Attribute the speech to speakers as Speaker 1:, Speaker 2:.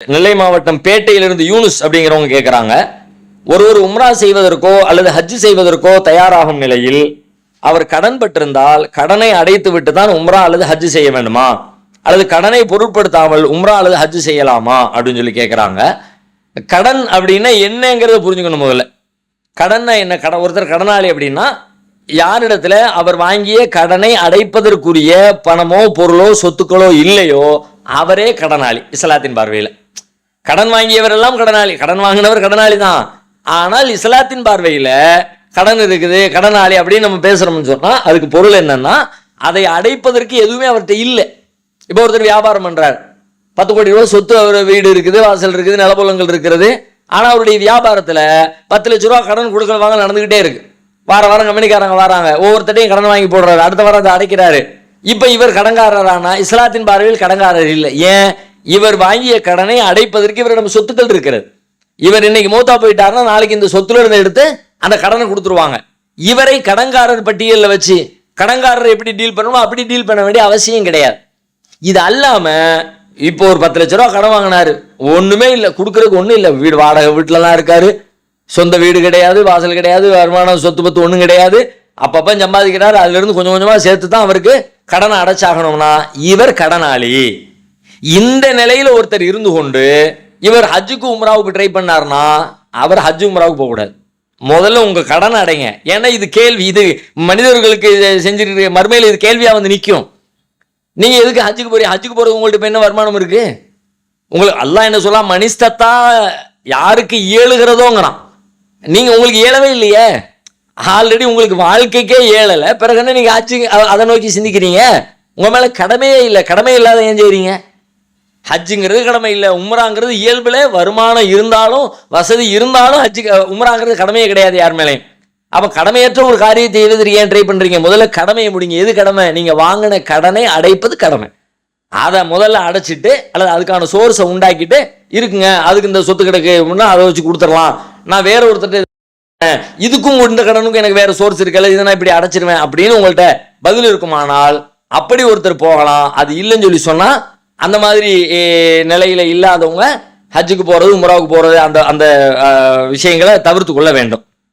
Speaker 1: நெல்லை மாவட்டம் பேட்டையிலிருந்து யூனுஸ் அப்படிங்கிறவங்க கேட்குறாங்க ஒரு ஒரு உம்ரா செய்வதற்கோ அல்லது ஹஜ் செய்வதற்கோ தயாராகும் நிலையில் அவர் கடன் பெற்றிருந்தால் கடனை அடைத்து விட்டு தான் உம்ரா அல்லது ஹஜ் செய்ய வேண்டுமா? அல்லது கடனை பொருட்படுத்தாமல் உம்ரா அல்லது ஹஜ் செய்யலாமா? அப்படின்னு சொல்லி கேட்குறாங்க கடன் அப்படின்னா என்னங்கிறத புரிஞ்சுக்கணும் முதல்ல. கடன்னா என்ன? கடன் ஒருத்தர் கடனாளி அப்படின்னா யாரிடத்துல அவர் வாங்கிய கடனை அடைப்பதற்குரிய பணமோ பொருளோ சொத்துக்களோ இல்லையோ அவரே கடனாளி இஸ்லாத்தின் பார்வையில். கடன் வாங்கியவர் எல்லாம் கடனாளி. கடன் வாங்கினவர் கடனாளி தான். ஆனால் இஸ்லாத்தின் பார்வையில் கடன் இருக்குது கடனாளி அப்படின்னு நம்ம பேசுகிறோம்னு சொன்னால் அதுக்கு பொருள் என்னன்னா அதை அடைப்பதற்கு எதுவுமே அவர்கிட்ட இல்லை. இப்போ ஒருத்தர் வியாபாரம் பண்ணுறார் பத்து கோடி ரூபா சொத்து அவர் வீடு இருக்குது வாசல் இருக்குது நிலப்புலங்கள் இருக்கிறது ஆனால் அவருடைய வியாபாரத்தில் பத்து லட்ச ரூபா கடன் கொடுக்கல வாங்க நடந்துக்கிட்டே இருக்கு. வார வாரம் கம்பெனிக்காரங்க வராங்க. ஒவ்வொருத்தட்டையும் கடன் வாங்கி போடுறாரு. அடுத்த வாரம் அதை அடைக்கிறாரு. இப்போ இவர் கடங்காரரானா இஸ்லாத்தின் பார்வையில் கடன்காரர் இல்லை. ஏன்? இவர் வாங்கிய கடனை அடைப்பதற்கு இவரிடம் சொத்துக்கள் இருக்கிறது. இவர் இன்னைக்கு மூத்தா போயிட்டாருன்னா நாளைக்கு இந்த சொத்துல இருந்து எடுத்து அந்த கடனை கொடுத்துருவாங்க. இவரை கடன்காரர் பட்டியலில் வச்சு கடன்காரரை எப்படி டீல் பண்ணணுமோ அப்படி டீல் பண்ண வேண்டிய அவசியம் கிடையாது. இது அல்லாம இப்போ ஒரு பத்து லட்ச ரூபா கடன் வாங்கினாரு. ஒண்ணுமே இல்லை கொடுக்கறதுக்கு ஒண்ணும் இல்லை. வீடு வாடகை வீட்டுல தான் இருக்காரு. சொந்த வீடு கிடையாது வாசல் கிடையாது வருமானம் சொத்து பத்து ஒண்ணும் கிடையாது. அப்பப்ப சம்பாதிக்கிறார். அதுல இருந்து கொஞ்சம் கொஞ்சமா சேர்த்து தான் அவருக்கு கடனை அடைச்சாகணும்னா இவர் கடனாளி. இந்த நிலையில ஒருத்தர் இருந்து கொண்டு இவர் ஹஜ்ஜுக்கு உம்ராவுக்கு ட்ரை பண்ணாருன்னா அவர் ஹஜ் உம்ராவுக்கு போகக்கூடாது முதல்ல உங்க கடனை அடைங்க. ஏன்னா இது கேள்வி இது மனிதர்களுக்கு இதை செஞ்சிருக்க மறுமையில் இது கேள்வியா வந்து நிற்கும் நீங்க எதுக்கு ஹஜ்ஜுக்கு போறீங்க? ஹஜ்ஜுக்கு போறது உங்கள்ட்ட என்ன வருமானம் இருக்கு? உங்களுக்கு அல்லாஹ் என்ன சொல்லலாம் மனிஷ்டத்தா யாருக்கு இயலுகிறதோங்கிறான் நீங்க உங்களுக்கு இயலவே இல்லையே. ஆல்ரெடி உங்களுக்கு வாழ்க்கைக்கே ஏழலை. பிறகு என்ன நீங்க ஆச்சு அதை நோக்கி சிந்திக்கிறீங்க? உங்க மேல கடமையே இல்லை. கடமை இல்லாத ஏன் செய்றீங்க? ஹஜ்ஜுங்கிறது கடமை இல்லை. உம்ராங்கிறது இயல்பில் வருமானம் இருந்தாலும் வசதி இருந்தாலும் ஹஜ்ஜு உம்ராங்கிறது கடமையே கிடையாது யார் மேலேயும். அப்போ கடமையற்ற ஒரு காரியத்தை எழுதுறீங்க ஏன் ட்ரை பண்ணுறீங்க முதல்ல கடமையை முடிங்க. எது கடமை? நீங்கள் வாங்கின கடனை அடைப்பது கடமை. அதை முதல்ல அடைச்சிட்டு அல்லது அதுக்கான சோர்ஸை உண்டாக்கிட்டு இருக்குங்க அதுக்கு இந்த சொத்து கிடக்கு அப்படின்னா அதை வச்சு கொடுத்துடலாம். நான் வேற ஒருத்தர் இதுக்கும் இந்த கடனுக்கும் எனக்கு வேற சோர்ஸ் இருக்கல இதை நான் இப்படி அடைச்சிருவேன் அப்படின்னு உங்கள்கிட்ட பதில் இருக்குமானால் அப்படி ஒருத்தர் போகலாம். அது இல்லைன்னு சொல்லி சொன்னால் அந்த மாதிரி நிலையில் இல்லாதவங்க ஹஜ்ஜுக்கு போகிறது உமராவுக்கு போகிறது அந்த அந்த விஷயங்களை தவிர்த்து கொள்ள வேண்டும்.